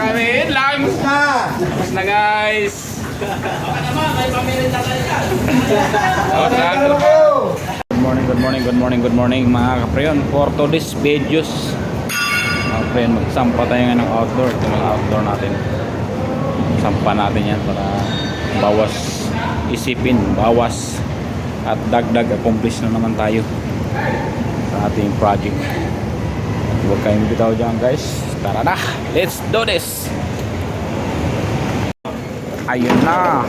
kami. Lang. Tapos na guys. Salamat po. Good morning, good morning, good morning, good morning mga kapreyon. For today's videos, mga kapreyon, magsampa tayo nga ng outdoor. Ito mga outdoor natin. Sampa natin yan para bawas isipin, bawas at dagdag accomplish na naman tayo sa ating project. Huwag kayong bitaw dyan guys. Tara na, let's do this! Ayun na.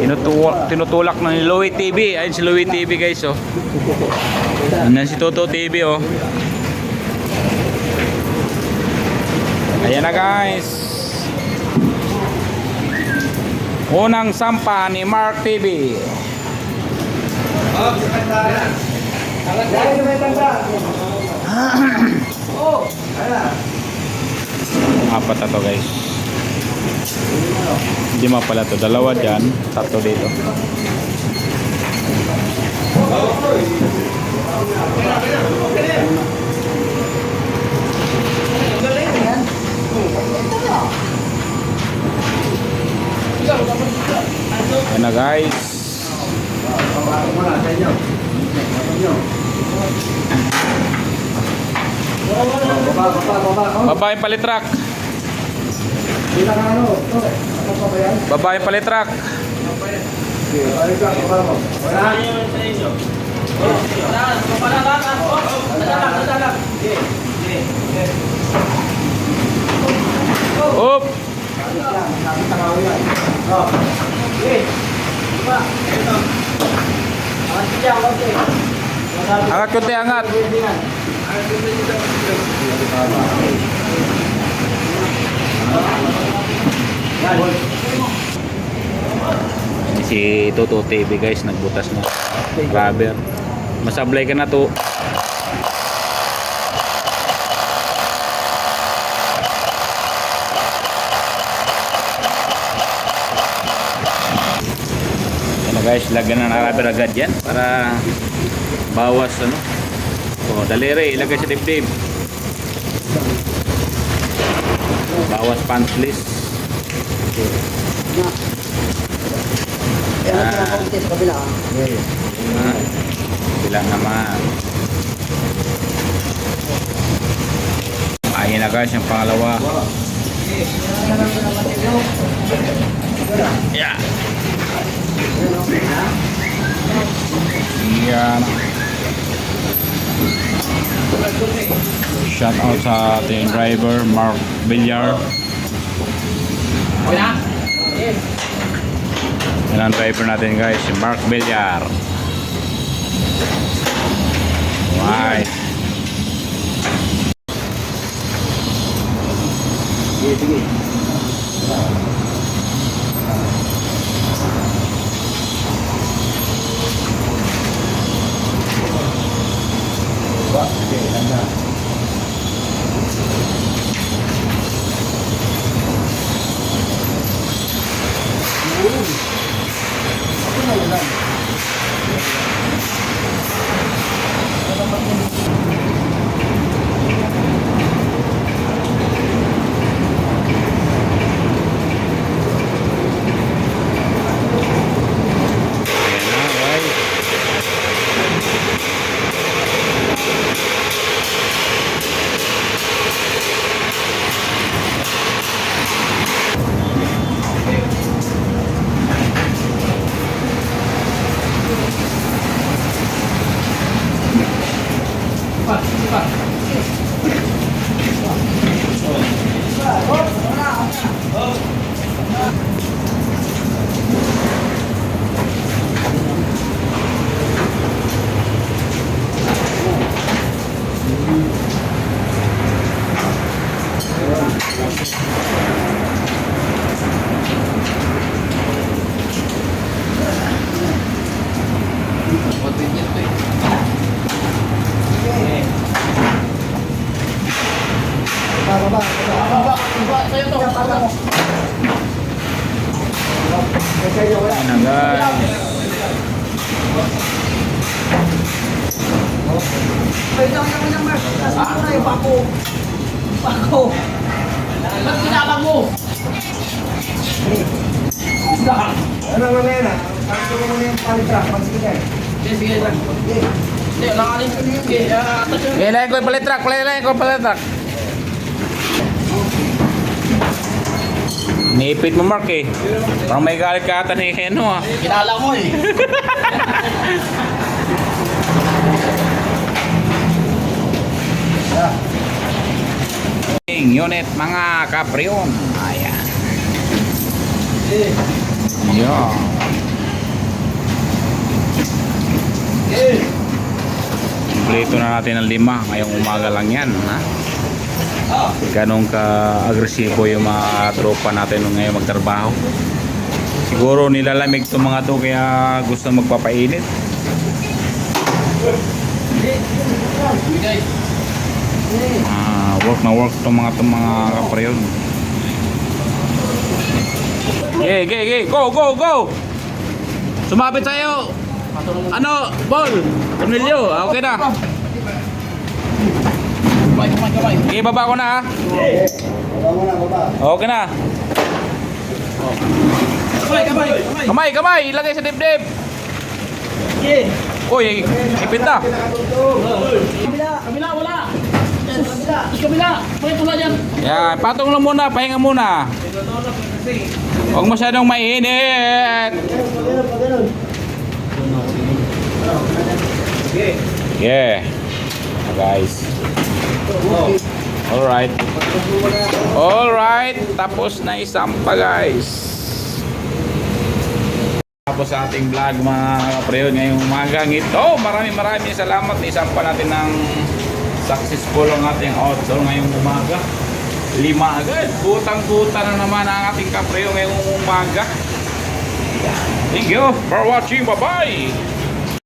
Tinutulak, tinutulak na ni Louie TV. Ayun si Louie TV guys oh. Ayan si Toto TV oh. Ayan na guys. Unang sampa ni Mark TV. Apat na to guys. Hindi ma pala to. Dalawa dyan. Tatlo dito. Yan na guys. Babae palitrak. Babae palitrak. Up. Angat kunti angat. Si Toto TV guys nagbutas na rubber. Masablay ka na to. Yan guys, lagyan na ng rubber agad yan para bawas ano. So, daliri, ilagay sa dibdib. Yan pinakaunti sa kabila. ah. Ah, bilang naman. Ayun na guys, yung pangalawa. Yeah. Yan. Shout out sa ating driver, Mark Villar. Yan ang driver natin guys, si Mark Villar. Right. Ayan na guys. Baba, baba. Baba, sa'yo to. Baba mo. Sa'yo, wala. Ayan na guys. Ay, dami naman ng Mark. Kasi ko na yung pako. Pako. Ba't kinabang mo? Ano mo na yan ah? Pakita mo muna yung palitrack, magsigay. Sige, sige lang. Hindi, nakakalin ko. Sige, ah, yun. Kailangan ko yung palitrak, kailangan ko yung palitrak. Niipit mo Mark eh. Parang may galit ka ata ni Heno ah. Kinala mo eh. Unit mga kapriyon. Ayan. Yan. Kompleto na natin ang lima. Ngayong umaga lang yan. Ha? Ganong ka-agresibo yung mga tropa natin ngayon magtrabaho. Siguro nilalamig itong mga to kaya gusto magpapainit. Ah, work na work itong mga itong mga kapriyon. Okay, okay, okay. Go, go, go! Sumabit tayo! Ano? Ball! Cornelio, ah, okay na. Kamay, kamay, kamay. Okay, baba ko na ha. Baba. Okay na. Kamay, kamay, kamay. Kamay, kamay! Ilagay sa dibdib! Uy, ipit na. Kabila, kabila, wala. Yan, patong lang muna, pahinga muna. Huwag masyadong mainit. Yeah. Guys. Alright. Alright. Tapos na isampa guys. Tapos sa ating vlog mga kapreyon ngayong umagang ito. Maraming maraming salamat. Isampa natin ng successful ang ating outdoor ngayong umaga. Lima agad. Butang-buta na naman ang ating kapreyo ngayong umaga. Thank you for watching. Bye-bye.